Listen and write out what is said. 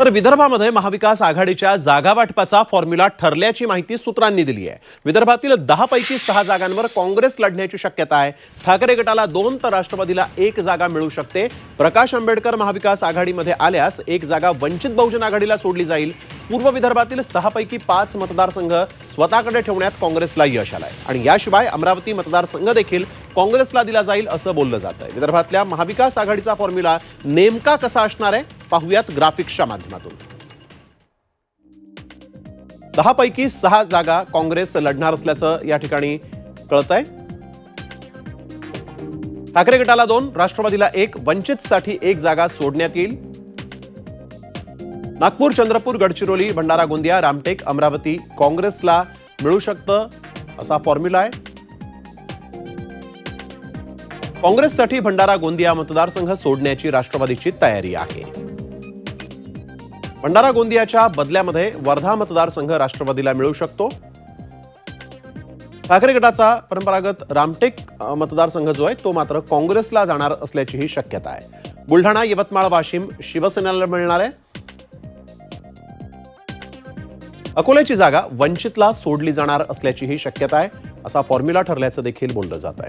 तर विदर्भामध्ये महाविकास आघाडीच्या जागा वाटपाचा फॉर्म्युला ठरल्याची माहिती सूत्रांनी दिली आहे. विदर्भातील दहा पैकी सहा जागांवर काँग्रेस लढण्याची शक्यता आहे. ठाकरे गटाला दोन तर राष्ट्रवादीला एक जागा मिळू शकते. प्रकाश आंबेडकर महाविकास आघाडीमध्ये आल्यास एक जागा वंचित बहुजन आघाडीला सोडली जाईल. पूर्व विदर्भातील सहा पैकी पाच मतदारसंघ स्वतःकडे ठेवण्यात काँग्रेसला यश आलंय. आणि याशिवाय अमरावती मतदारसंघ देखील काँग्रेसला दिला जाईल असं बोललं जात आहे विदर्भातल्या महाविकास आघाडीचा फॉर्म्युला नेमका कसा असणार आहे? पाहुयात ग्राफिक्सच्या माध्यमातून. दहा पैकी सहा जागा काँग्रेस लढणार असल्याचं या ठिकाणी कळत आहे ठाकरे गटाला दोन राष्ट्रवादीला एक वंचितसाठी एक जागा सोडण्यात येईल. नागपूर चंद्रपूर गडचिरोली भंडारा गोंदिया रामटेक अमरावती काँग्रेसला मिळू शकतं असा फॉर्म्युला आहे. काँग्रेससाठी भंडारा गोंदिया मतदारसंघ सोडण्याची राष्ट्रवादीची तयारी आहे. भंडारा गोंदियाच्या बदल्यामध्ये वर्धा मतदारसंघ राष्ट्रवादीला मिळू शकतो. ठाकरे गटाचा परंपरागत रामटेक मतदारसंघ जो आहे तो मात्र काँग्रेसला जाणार असल्याचीही शक्यता आहे. बुलढाणा यवतमाळ वाशिम शिवसेनेला मिळणार आहे. अकोल्याची जागा वंचितला सोडली जाणार असल्याचीही शक्यता आहे. असा फॉर्म्युला ठरल्याचं देखील बोललं जात आहे.